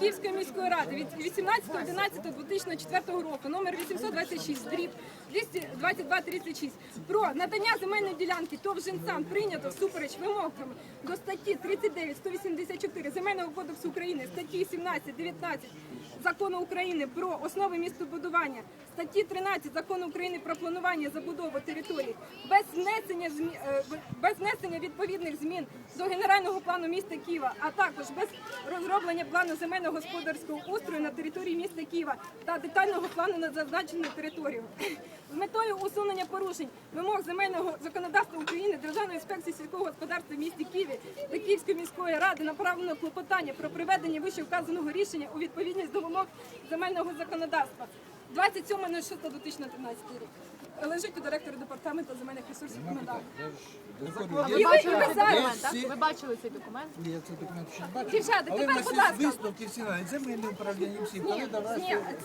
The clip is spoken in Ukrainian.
Київської міської ради від 18.11.2004 року, номер 826, дріб 222-36, про надання земельної ділянки ТОВ «Женсан» прийнято всупереч вимогам до статті 39, 184 Земельного кодексу України, статті 17, 19 Закону України про основи містобудування, статті 13 Закону України про планування забудови території, без внесення е, без внесення відповідних змін до генерального плану міста Києва, а також без розроблення плану земельного господарського устрою на території міста Києва та детального плану на зазначену територію. З метою усунення порушень вимог земельного законодавства України Державної інспекції сільського господарства в місті Києві та Київської міської ради направлено клопотання про приведення вище вказаного рішення у відповідність до вимог земельного законодавства. 27.06.2013 рік. Лежить у директора департаменту земельних ресурсів. І ви, і ви зараз. Є Ви бачили цей документ? Я цей документ ще бачу. Дівчата, Але в тепер, нас будь є ласка. висновки всі на земельне управління всі. Ні, давай Ні,